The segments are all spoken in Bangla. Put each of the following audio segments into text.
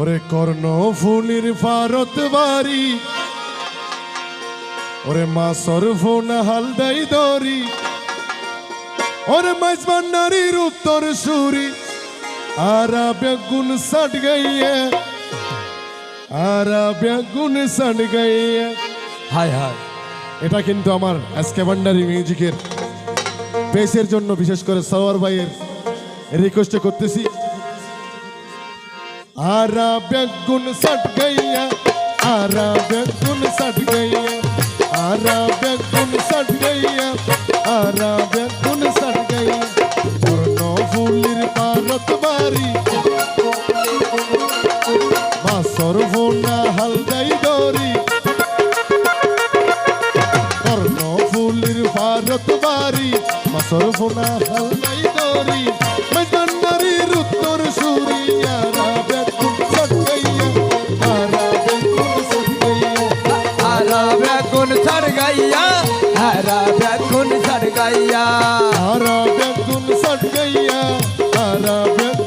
ওরে কর্ণ ফুলির ফারত বাড়ি, ওরে মাসর ফোন হালদাই দরি, ওরে মাইজ ভান্ডারির উত্তর সুরি আরা বেগুন সট গইয়ে আরা বেগুন সট গইয়ে। হায় হায়, এটা কিন্তু আমার এসকে ভান্ডারি মিউজিকের বেসের জন্য, বিশেষ করে সওয়ার ভাইয়ের রিকোয়েস্ট করতেছি। আরা বেগুন সট গইয়া আরা বেগুন সট গইয়া আরা বেগুন সট গইয়া আরা বেগুন সট বাড়ি মাসর ফোনা হালদাই দরি মেজবান্ডারির উত্তর সুরিয়ারা বেকুন সটকাইয়া আরা বেকুন সটকাইয়া হারা বেগুন ছাড় গাইয়া হারা বেগুন ছাড় গাইয়া আরা বেকুন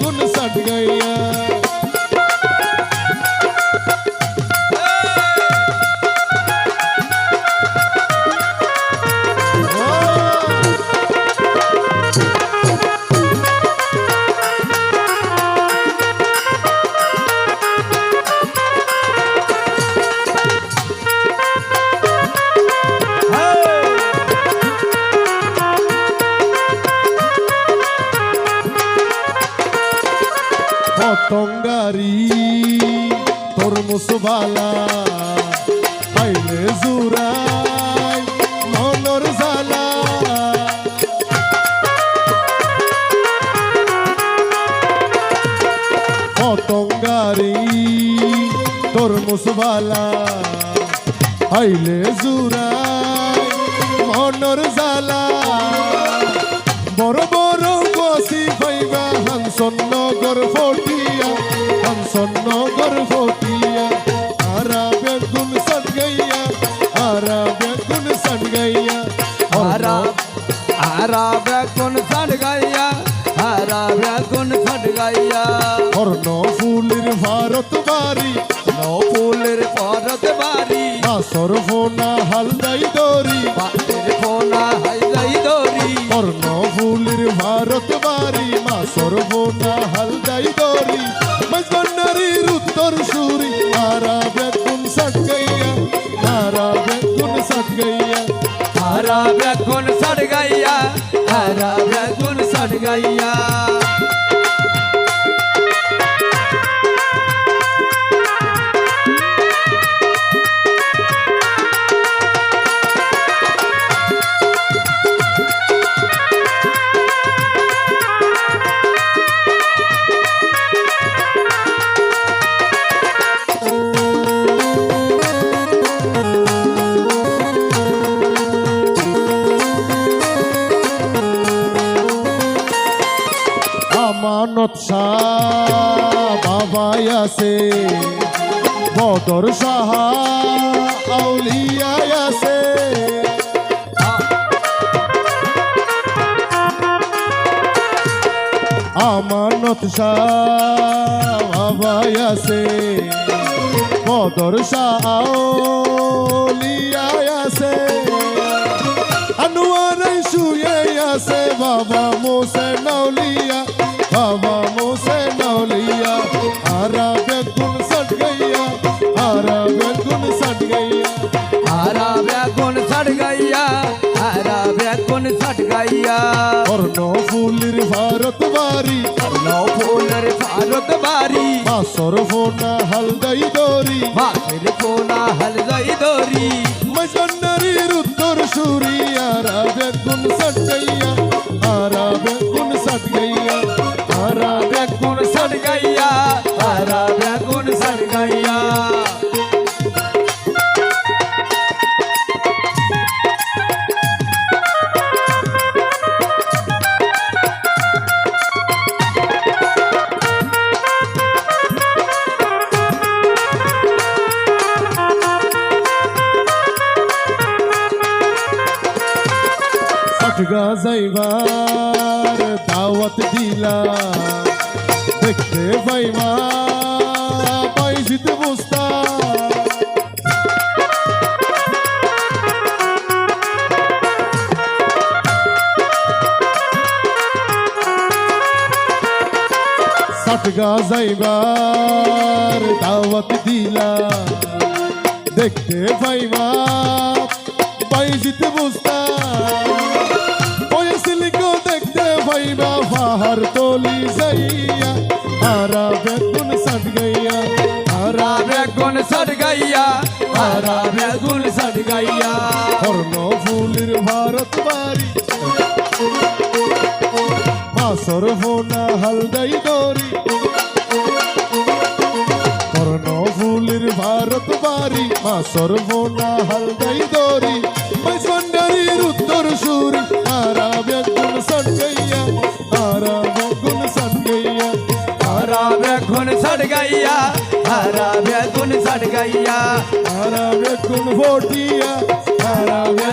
পতঙ্গারি তোর মুসবালা পাইলে জুরাই মনর জালা পতঙ্গারি তোর মুসবালা পাইলে জুরাই হানসন নগর ফটিয়া আরা বেগুন সট গইয়া আরা বেগুন সট গইয়া হারা হারা বেগুন ছাড় গাইয়া হারা বেগুন ছাড় গাইয়া অর্ণ ফুলের ভারত বাড়ি নো ফুলের পরত বাড়ি মাসর ফোনা হালদাই দরি বাতের ফোনা হাই যাই দরি অর্ণ ফুলের ভারত বাড়ি মাসর ফোনা হালদাই দরি মজবন্নারির হারা বেগুন ছাড় গাইয়া হারা বেগুন ছাড় গাইয়া বাবাই আছে বদর সাহা আউলিয়ায় আছে আমানত শাহ বাবাই আছে বদর শাহ আছে আনোয়ারাই শুয়ে আছে বাবা মোসে নাউলিয়া বাবা মোসে বেগুন ছাড় গাইয়া হারা বেগুন ছাড় গাইয়া অর্ণ ফুলির ভারত বাড়ি নো ফুলের ভারত বাড়ি মাসর ফোনা হালদাই দরি বাতের ফোনা হাল যাই দরি মজন্নারির উত্তর সুরি আরা বেগুন সট গইয়া আরা বেগুন সট গইয়া আরা বেগুন বেগুন ছাড় গাইয়া হারা বেগুন ছাড় গাইয়া যাইবার দাওয়াত দিলা। দেখতে পাইবা পাইজিত বুস্তা। সাটগা যাইবার দাওয়াত দিলা। দেখতে পাইবা বাইজিত বুস্তা। गई बाबा हर तोली सैया हरा बैगुन सट गैया हरा बैगुन सट गैया हरा बैगुन सट गैया और नो फूलिर भारत बारी। मासर होना हल्दई दोरी। भारत बारी। मासर होना हल्दई दोरी। मैं सुंदरी उत्तर सूरी গাইয়া। হারাবে কোন ভোটিয়া হারাবে